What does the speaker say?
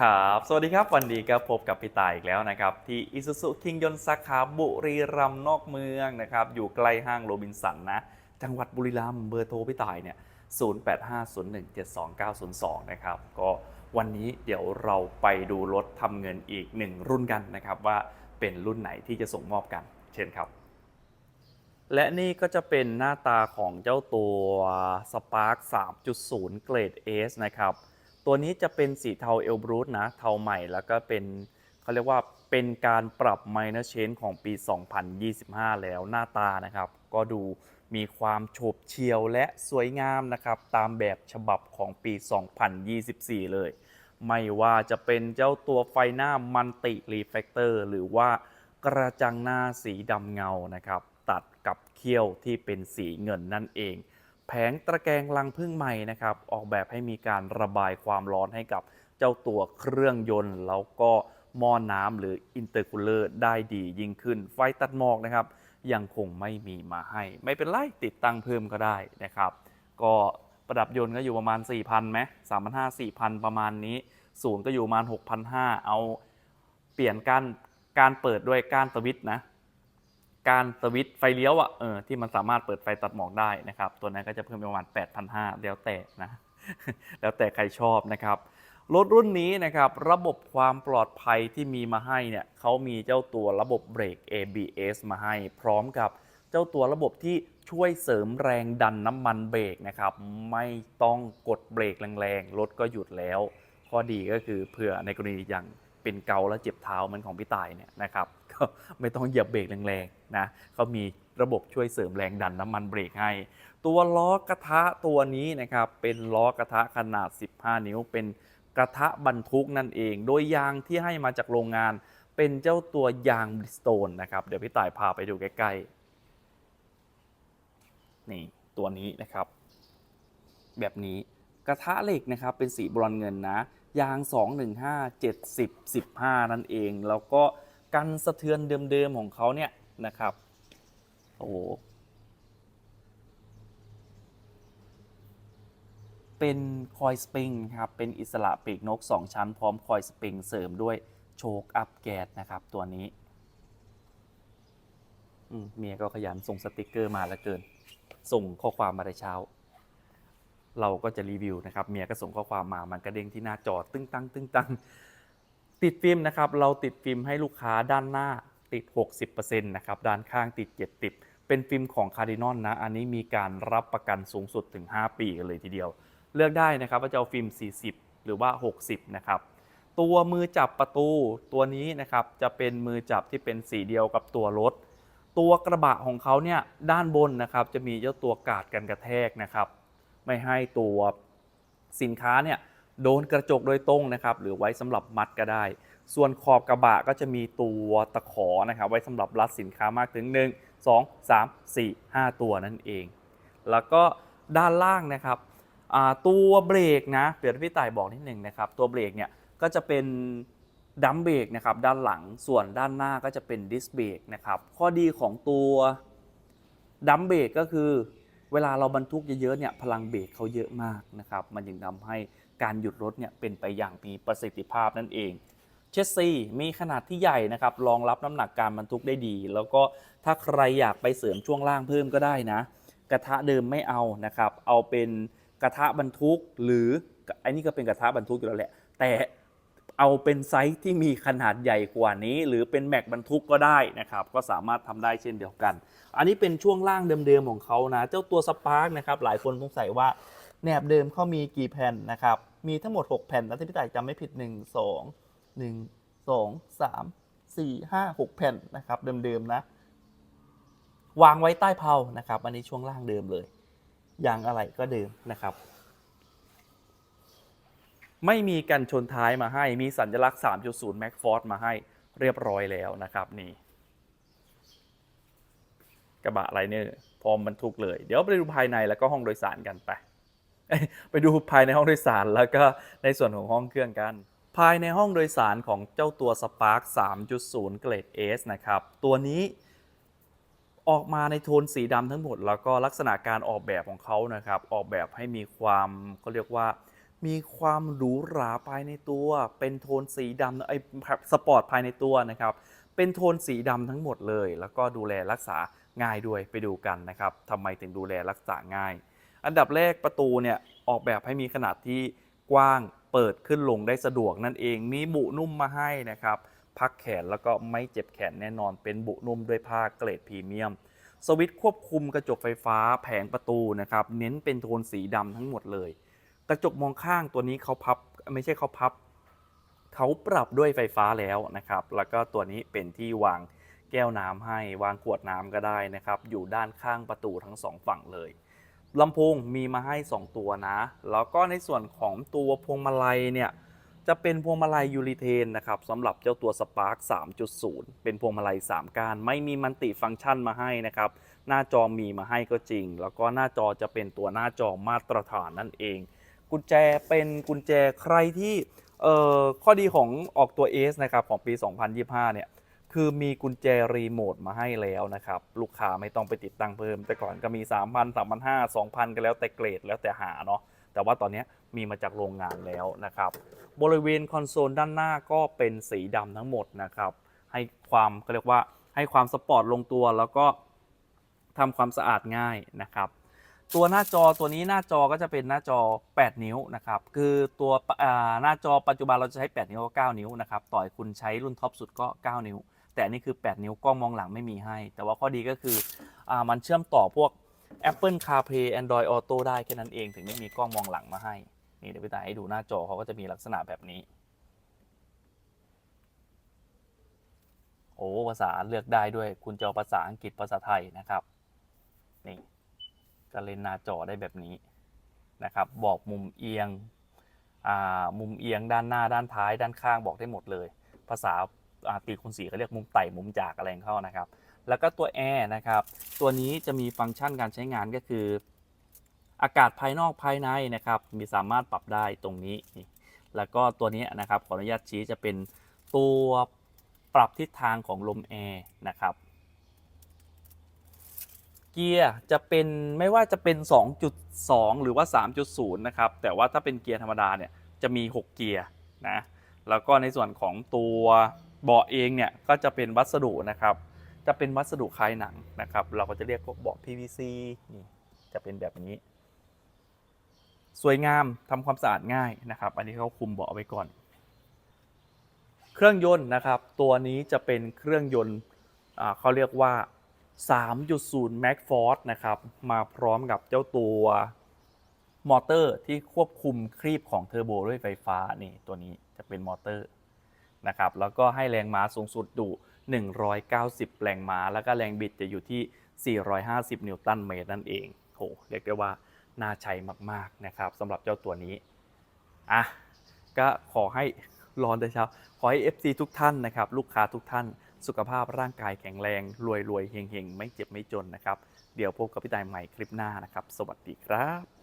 ครับ สวัสดีครับ วันนี้ก็พบกับพี่ตายอีกแล้วนะครับ ที่อิสุสุคิงยนสาขาบุรีรัมย์นอกเมืองนะครับ อยู่ใกล้ห้างโรบินสันนะ จังหวัดบุรีรัมย์เบอร์โทรพี่ตายเนี่ย 0850172902 นะครับ ก็วันนี้เดี๋ยวเราไปดูรถทำเงินอีกหนึ่งรุ่นกันนะครับ ว่าเป็นรุ่นไหนที่จะส่งมอบกัน เช่นครับ และนี่ก็จะเป็นหน้าตาของเจ้าตัว Spark 3.0 เกรด S นะครับ ตัวนี้จะเป็นสีเทาเอลบรูทนะเทาใหม่แล้วก็เป็นเขาเรียกว่าเป็นการปรับ minor change ของปี 2025 แล้วหน้าตานะครับ ก็ดูมีความโฉบเฉียวและสวยงามนะครับ ตามแบบฉบับของปี 2024 เลย ไม่ว่าจะเป็นเจ้าตัวไฟหน้ามันติรีเฟกเตอร์หรือว่ากระจังหน้าสีดำเงานะครับ ตัดกับเขี้ยวที่เป็นสีเงินนั่นเอง ผงตะแกรงลังพึ่งใหม่นะครับออกแบบให้มีการระบายความร้อนให้กับเจ้าตัวเครื่องยนต์ แล้วก็หม้อน้ำหรืออินเตอร์คูลเลอร์ได้ดียิ่งขึ้น ไฟตัดหมอกนะครับ ยังคงไม่มีมาให้ ไม่เป็นไรติดตั้งเพิ่มก็ได้นะครับ ก็ประดับยนต์ก็อยู่ประมาณ 4,000ไหม3,500 4,000ประมาณนี้ ศูนย์ก็อยู่ประมาณ6,500 เอาเปลี่ยนการการเปิดด้วยก้านสวิตช์นะ การสวิตช์ไฟเลี้ยวอะเออที่มันสามารถเปิดไฟตัดหมอกได้นะครับ ตัวนั้นก็จะเพิ่มประมาณ 8,500แล้วแต่นะ แล้วแต่ใครชอบนะครับ รถรุ่นนี้นะครับ ระบบความปลอดภัยที่มีมาให้เนี่ยเขามีเจ้าตัวระบบเบรก ABS มาให้ พร้อมกับเจ้าตัวระบบที่ช่วยเสริมแรงดันน้ำมันเบรกนะครับ ไม่ต้องกดเบรกแรงๆรถก็หยุดแล้ว ข้อดีก็คือเผื่อในกรณีอย่างเป็นเกาและเจ็บเท้าเหมือนของพี่ตายเนี่ยนะครับ ไม่ต้องเหยียบเบรกแรงๆนะเขามีระบบช่วยเสริมแรงดันน้ำมันเบรกให้ ตัวล้อกระทะตัวนี้นะครับเป็นล้อกระทะขนาด 15 นิ้ว เป็นกระทะบรรทุกนั่นเอง โดยยางที่ให้มาจากโรงงาน เป็นเจ้าตัวยางบริสโตนนะครับเดี๋ยวพี่ต่ายพาไปดูใกล้ๆนี่ตัวนี้นะครับ แบบนี้กระทะเหล็กนะครับเป็นสีบรอนเงินนะยาง 215 70 15 นั่นเอง แล้วก็ กันสะเทือนเดิมๆของเขาเนี่ยนะครับโอ้โหเป็นคอยสปริงครับเป็นอิสระปีกนก 2 ชั้นพร้อมคอยสปริงเสริมด้วยโชคอัพแกสนะครับ ตัวนี้เมียก็ขยันส่งสติกเกอร์มาล้วเกิน ส่งข้อความมาในเช้า เราก็จะรีวิวนะครับ เมียก็ส่งข้อความมามันกระเด้งที่หน้าจอตึ้งตั้งตึ้งตั้ง ติดฟิล์มนะครับเราติดฟิล์มให้ลูกค้าด้านหน้าติด 60%นะครับด้านข้างติด 70 เป็นฟิล์มของคาร์ดินอนนะ อันนี้มีการรับประกันสูงสุดถึง 5 ปีกันเลยทีเดียว เลือกได้นะครับว่าจะเอาฟิล์ม 40 หรือว่า 60 นะครับ ตัวมือจับประตูตัวนี้นะครับจะเป็นมือจับที่เป็นสีเดียวกับตัวรถ ตัวกระบะของเขาเนี่ยด้านบนนะครับจะมีเจ้าตัวกาดกันกระแทกนะครับ ไม่ให้ตัวสินค้าเนี่ย โดนกระจกโดยตรงนะครับ หรือไว้สำหรับมัดก็ได้ ส่วนขอบกระบะก็จะมีตัวตะขอนะครับ ไว้สำหรับรัดสินค้ามากถึง 1 2 3 4 5 ตัวนั่นเอง แล้วก็ด้านล่างนะครับตัวเบรกนะเดี๋ยวพี่ต่ายบอกนิดหนึ่งนะครับ ตัวเบรกเนี่ยก็จะเป็นดัมเบรกนะครับด้านหลังส่วนด้านหน้าก็จะเป็นดิสเบรกนะครับข้อดีของตัวดัมเบรกก็คือ เวลาเราบรรทุกเยอะๆเนี่ยพลังเบรกเขาเยอะมากนะครับมันจึงทำให้การหยุดรถเนี่ยเป็นไปอย่างมีประสิทธิภาพนั่นเองเชสซีมีขนาดที่ใหญ่นะครับรองรับน้ำหนักการบรรทุกได้ดี แล้วก็ถ้าใครอยากไปเสริมช่วงล่างเพิ่มก็ได้นะ กระทะเดิมไม่เอานะครับเอาเป็นกระทะบรรทุกหรือไอ้นี่ก็เป็นกระทะบรรทุกอยู่แล้วแหละ แต่ เอาเป็นไซส์ที่มีขนาดใหญ่กว่านี้ หรือเป็นแม็กบรรทุกก็ได้นะครับ ก็สามารถทำได้เช่นเดียวกัน อันนี้เป็นช่วงล่างเดิมๆของเขานะ เจ้าตัวสปาร์กนะครับ หลายคนสงสัยว่าแหนบเดิมเขามีกี่แผ่นนะครับ มีทั้งหมด 6 แผ่นนะที่พี่ต่ายจำไม่ผิด 1 2 1 2 3 4 5 6 แผ่นนะครับ เดิมๆนะ วางไว้ใต้เพลานะครับ อันนี้ช่วงล่างเดิมเลยยางอะไรก็เดิมนะครับ ไม่มีกันชนท้ายมาให้ มีสัญลักษณ์ 3.0 Mac Force มาให้เรียบร้อยแล้วนะครับนี่ กระบะไลเนอร์พร้อมบรรทุกเลย เดี๋ยวไปดูภายในแล้วก็ห้องโดยสารกันไป ไปดูภายในห้องโดยสารแล้วก็ในส่วนของห้องเครื่องกัน ภายในห้องโดยสารของเจ้าตัว Spark 3.0 เกรด S นะครับ ตัวนี้ออกมาในโทนสีดำทั้งหมด แล้วก็ลักษณะการออกแบบของเขานะครับ ออกแบบให้มีความก็เรียกว่า มีความหรูหราภายในตัว เป็นโทนสีดำไอ้สปอร์ตภายในตัวนะครับ เป็นโทนสีดำทั้งหมดเลย แล้วก็ดูแลรักษาง่ายด้วยไปดูกันนะครับทำไมถึงดูแลรักษาง่าย อันดับแรกประตูเนี่ยออกแบบให้มีขนาดที่กว้างเปิดขึ้นลงได้สะดวกนั่นเอง มีบุนุ่มมาให้นะครับ พักแขนแล้วก็ไม่เจ็บแขนแน่นอน เป็นบุนุ่มด้วยผ้าเกรดพรีเมียม สวิตช์ควบคุมกระจกไฟฟ้าแผงประตูนะครับ เน้นเป็นโทนสีดำทั้งหมดเลย กระจกมองข้างตัวนี้เขาพับไม่ใช่เขาพับเขาปรับด้วยไฟฟ้าแล้วนะครับ แล้วก็ตัวนี้เป็นที่วางแก้วน้ำให้วางขวดน้ำก็ได้นะครับ อยู่ด้านข้างประตูทั้งสองฝั่งเลยลำโพงมีมาให้ 2 ตัวนะ แล้วก็ในส่วนของตัวพวงมาลัยเนี่ยจะเป็นพวงมาลัยยูริเทนนะครับสำหรับเจ้าตัว Spark 3.0 เป็นพวงมาลัย 3ก้านไม่มีมันติฟังก์ชันมาให้นะครับ หน้าจอมีมาให้ก็จริง แล้วก็หน้าจอจะเป็นตัวหน้าจอมาตรฐานนั่นเอง กุญแจเป็นกุญแจใครที่เอ่อข้อดีของออกตัว S นะครับของปี 2025 เนี่ยคือมีกุญแจรีโมทมาให้แล้วนะครับ ลูกค้าไม่ต้องไปติดตั้งเพิ่ม แต่ก่อนก็มี 3,000 3,500 2,000ก็แล้วแต่เกรดแล้วแต่หาเนาะแต่ว่าตอนนี้มีมาจากโรงงานแล้วนะครับ บริเวณคอนโซลด้านหน้าก็เป็นสีดำทั้งหมดนะครับ ให้ความก็เรียกว่าให้ความสปอร์ตลงตัวแล้วก็ทำความสะอาดง่ายนะครับ ตัวหน้าจอตัวนี้หน้าจอก็จะเป็นหน้าจอ 8 นิ้วนะครับ คือตัวหน้าจอปัจจุบันเราจะใช้ 8 นิ้วก็9นิ้วนะครับ ต่อยคุณใช้รุ่นท็อปสุดก็ 9 นิ้ว แต่นี่คือ 8 นิ้วกล้องมองหลังไม่มีให้ แต่ว่าข้อดีก็คืออมันเชื่อมต่อพวก Apple CarPlay Android Auto ได้แค่นั้นเองถึงไม่มีกล้องมองหลังมาให้ นี่เดี๋ยวพี่ตายให้ดูหน้าจอเขาก็จะมีลักษณะแบบนี้ โอ้ภาษาเลือกได้ด้วย คุณจะภาษาอังกฤษภาษาไทยนะครับ ก็เลนหน้าจอได้แบบนี้นะครับ บอกมุมเอียงมุมเอียงด้านหน้าด้านท้ายด้านข้างบอกได้หมดเลย ภาษาตีคูณสีเขาเรียกมุมไต่มุมจากอะไรเขานะครับ แล้วก็ตัวแอร์นะครับ ตัวนี้จะมีฟังก์ชันการใช้งานก็คือ อากาศภายนอกภายในนะครับ มีสามารถปรับได้ตรงนี้ แล้วก็ตัวนี้นะครับขออนุญาตชี้จะเป็นตัวปรับทิศทางของลมแอร์นะครับ เกียร์จะเป็นไม่ว่าจะเป็น 2.2 หรือว่า 3.0 นะครับ แต่ว่าถ้าเป็นเกียร์ธรรมดาเนี่ยจะมี 6 เกียร์นะ แล้วก็ในส่วนของตัวเบาะเองเนี่ยก็จะเป็นวัสดุนะครับ จะเป็นวัสดุคล้ายหนังนะครับ เราก็จะเรียกพวกเบาะ PVC นี่จะเป็นแบบนี้ สวยงามทำความสะอาดง่ายนะครับ อันนี้เขาคุมเบาะไว้ก่อน เครื่องยนต์นะครับ ตัวนี้จะเป็นเครื่องยนต์เขาเรียกว่า 3.0 Max Force นะครับ มาพร้อมกับเจ้าตัวมอเตอร์ที่ควบคุมครีบของเทอร์โบด้วยไฟฟ้านี่ตัวนี้จะเป็นมอเตอร์นะครับ แล้วก็ให้แรงม้าสูงสุดดู190 แรงม้า แล้วก็แรงบิดจะอยู่ที่ 450 นิวตันเมตรนั่นเองโหเรียกได้ว่าน่าใช้มากๆนะครับสำหรับเจ้าตัวนี้อะก็ขอให้รอนแต่เช้าขอให้ FC ทุกท่านนะครับ ลูกค้าทุกท่าน สุขภาพร่างกายแข็งแรง รวยรวยเฮงเฮงไม่เจ็บไม่จนนะครับ เดี๋ยวพบกับพี่ตายใหม่คลิปหน้านะครับ สวัสดีครับ